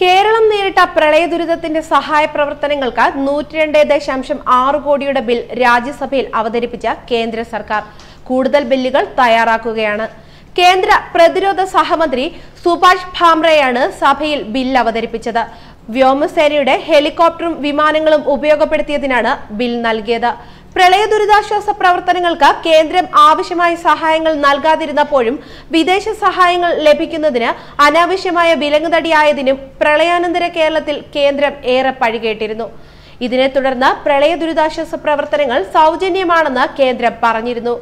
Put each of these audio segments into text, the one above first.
കേരളം നേരിട്ട പ്രളയ ദുരിതത്തിന്റെ സഹായ പ്രവർത്തനങ്ങൾക്ക് നൂറ്റിരണ്ട് ദശാംശം ആറ് കോടിയുടെ ബിൽ രാജ്യസഭയിൽ അവതരിപ്പിച്ച കേന്ദ്ര സർക്കാർ. കൂടുതൽ ബില്ലുകൾ തയ്യാറാക്കുകയാണ്. കേന്ദ്ര പ്രതിരോധ സഹമന്ത്രി സുഭാഷ് ഭാംറെയാണ് സഭയിൽ ബിൽ അവതരിപ്പിച്ചത്. വ്യോമസേനയുടെ ഹെലികോപ്റ്ററും വിമാനങ്ങളും ഉപയോഗപ്പെടുത്തിയതിനാണ് ബിൽ നൽകിയത്. പ്രളയ ദുരിതാശ്വാസ പ്രവർത്തനങ്ങൾക്ക് കേന്ദ്രം ആവശ്യമായ സഹായങ്ങൾ നൽകാതിരുന്നപ്പോഴും വിദേശ സഹായങ്ങൾ ലഭിക്കുന്നതിന് അനാവശ്യമായ വിലങ്ങുതടിയായതിനും പ്രളയാനന്തര കേരളത്തിൽ കേന്ദ്രം ഏറെ പഴികേട്ടിരുന്നു. ഇതിനെ തുടർന്ന് പ്രളയ ദുരിതാശ്വാസ പ്രവർത്തനങ്ങൾ സൗജന്യമാണെന്ന് കേന്ദ്രം പറഞ്ഞിരുന്നു.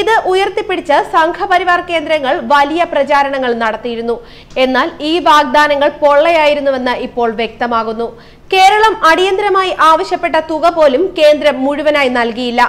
ഇത് ഉയർത്തിപ്പിടിച്ച് സംഘപരിവാർ കേന്ദ്രങ്ങൾ വലിയ പ്രചാരണങ്ങൾ നടത്തിയിരുന്നു. എന്നാൽ ഈ വാഗ്ദാനങ്ങൾ പൊള്ളയായിരുന്നുവെന്ന് ഇപ്പോൾ വ്യക്തമാകുന്നു. കേരളം അടിയന്തരമായി ആവശ്യപ്പെട്ട തുക പോലും കേന്ദ്രം മുഴുവനായി നൽകിയില്ല.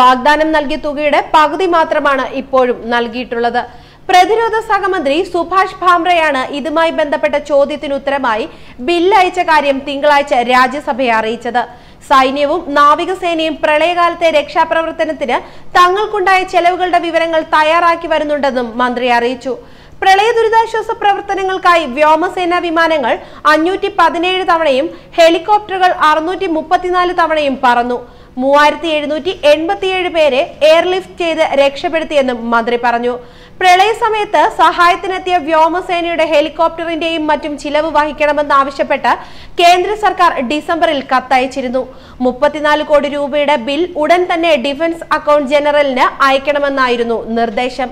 വാഗ്ദാനം നൽകിയ തുകയുടെ പകുതി മാത്രമാണ് ഇപ്പോഴും നൽകിയിട്ടുള്ളത്. പ്രതിരോധ സഹമന്ത്രി സുഭാഷ് ഭാംറയാണ് ഇതുമായി ബന്ധപ്പെട്ട ചോദ്യത്തിന് ഉത്തരമായി ബില്ല് അയച്ച കാര്യം തിങ്കളാഴ്ച രാജ്യസഭയെ അറിയിച്ചത്. സൈന്യവും നാവികസേനയും പ്രളയകാലത്തെ രക്ഷാപ്രവർത്തനത്തിന് തങ്ങൾക്കുണ്ടായ ചെലവുകളുടെ വിവരങ്ങൾ തയ്യാറാക്കി വരുന്നുണ്ടെന്നും മന്ത്രി അറിയിച്ചു. പ്രളയ ദുരിതാശ്വാസ പ്രവർത്തനങ്ങൾക്കായി വ്യോമസേനാ വിമാനങ്ങൾ അഞ്ഞൂറ്റി പതിനേഴ് തവണയും ഹെലികോപ്റ്ററുകൾ അറുന്നൂറ്റി മുപ്പത്തിനാല് തവണയും പറന്നു. മൂവായിരത്തി എഴുന്നൂറ്റി എൺപത്തിയേഴ് പേരെ എയർലിഫ്റ്റ് ചെയ്ത് രക്ഷപ്പെടുത്തിയെന്നും മന്ത്രി പറഞ്ഞു. പ്രളയ സമയത്ത് സഹായത്തിനെത്തിയ വ്യോമസേനയുടെ ഹെലികോപ്റ്ററിന്റെയും മറ്റും ചിലവ് വഹിക്കണമെന്നാവശ്യപ്പെട്ട് കേന്ദ്ര സർക്കാർ ഡിസംബറിൽ കത്തയച്ചിരുന്നു. മുപ്പത്തിനാല് കോടി രൂപയുടെ ബിൽ ഉടൻ തന്നെ ഡിഫൻസ് അക്കൗണ്ട് ജനറലിന് അയക്കണമെന്നായിരുന്നു നിർദ്ദേശം.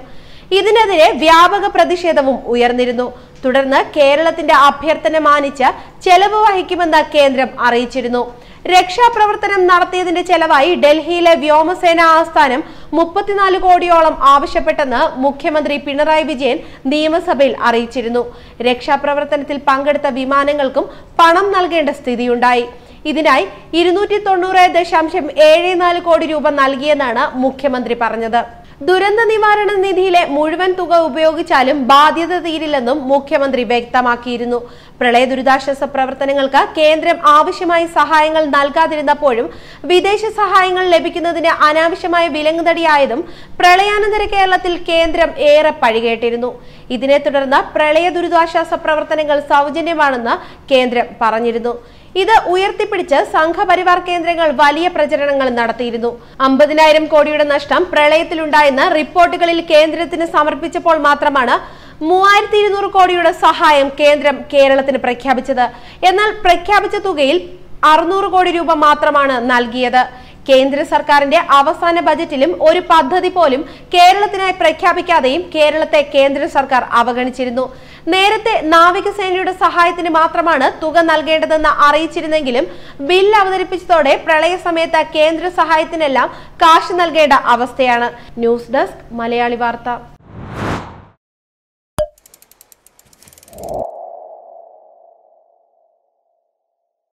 ഇതിനെതിരെ വ്യാപക പ്രതിഷേധവും ഉയർന്നിരുന്നു. തുടർന്ന് കേരളത്തിന്റെ അഭ്യർത്ഥന മാനിച്ച് ചെലവ് വഹിക്കുമെന്ന് കേന്ദ്രം അറിയിച്ചിരുന്നു. രക്ഷാപ്രവർത്തനം നടത്തിയതിന്റെ ചെലവായി ഡൽഹിയിലെ വ്യോമസേന ആസ്ഥാനം മുപ്പത്തിനാല് കോടിയോളം ആവശ്യപ്പെട്ടെന്ന് മുഖ്യമന്ത്രി പിണറായി വിജയൻ നിയമസഭയിൽ അറിയിച്ചിരുന്നു. രക്ഷാപ്രവർത്തനത്തിൽ പങ്കെടുത്ത വിമാനങ്ങൾക്കും പണം നൽകേണ്ട സ്ഥിതിയുണ്ടായി. ഇതിനായി ഇരുന്നൂറ്റി തൊണ്ണൂറ് ദശാംശം ഏഴ് നാല് കോടി രൂപ നൽകിയെന്നാണ് മുഖ്യമന്ത്രി പറഞ്ഞത്. ദുരന്ത നിവാരണ നിധിയിലെ മുഴുവൻ തുക ഉപയോഗിച്ചാലും ബാധ്യത തീരില്ലെന്നും മുഖ്യമന്ത്രി വ്യക്തമാക്കിയിരുന്നു. പ്രളയ ദുരിതാശ്വാസ പ്രവർത്തനങ്ങൾക്ക് കേന്ദ്രം ആവശ്യമായ സഹായങ്ങൾ നൽകാതിരുന്നപ്പോഴും വിദേശ സഹായങ്ങൾ ലഭിക്കുന്നതിന് അനാവശ്യമായ വിലങ്ങുതടിയായതും പ്രളയാനന്തര കേരളത്തിൽ കേന്ദ്രം ഏറെ പഴികേട്ടിരുന്നു. ഇതിനെ തുടർന്ന് പ്രളയ ദുരിതാശ്വാസ പ്രവർത്തനങ്ങൾ സൗജന്യമാണെന്ന് കേന്ദ്രം പറഞ്ഞിരുന്നു. ഇത് ഉയർത്തിപ്പിടിച്ച് സംഘപരിവാർ കേന്ദ്രങ്ങൾ വലിയ പ്രചരണങ്ങൾ നടത്തിയിരുന്നു. അമ്പതിനായിരം കോടിയുടെ നഷ്ടം പ്രളയത്തിലുണ്ടായെന്ന് റിപ്പോർട്ടുകളിൽ കേന്ദ്രത്തിന് സമർപ്പിച്ചപ്പോൾ മാത്രമാണ് മൂവായിരത്തി ഇരുന്നൂറ് കോടിയുടെ സഹായം കേന്ദ്രം കേരളത്തിന് പ്രഖ്യാപിച്ചത്. എന്നാൽ പ്രഖ്യാപിച്ച തുകയിൽ അറുന്നൂറ് കോടി രൂപ മാത്രമാണ് നൽകിയത്. കേന്ദ്ര സർക്കാരിന്റെ അവസാന ബജറ്റിലും ഒരു പദ്ധതി പോലും കേരളത്തിനായി പ്രഖ്യാപിക്കാതെയും കേരളത്തെ കേന്ദ്ര സർക്കാർ അവഗണിച്ചിരുന്നു. നേരത്തെ നാവികസേനയുടെ സഹായത്തിന് മാത്രമാണ് തുക നൽകേണ്ടതെന്ന് അറിയിച്ചിരുന്നെങ്കിലും ബിൽ അവതരിപ്പിച്ചതോടെ പ്രളയ സമയത്ത് കേന്ദ്ര സഹായത്തിനെല്ലാം കാശ് നൽകേണ്ട അവസ്ഥയാണ്. ന്യൂസ് ഡെസ്ക് മലയാളി വാർത്ത.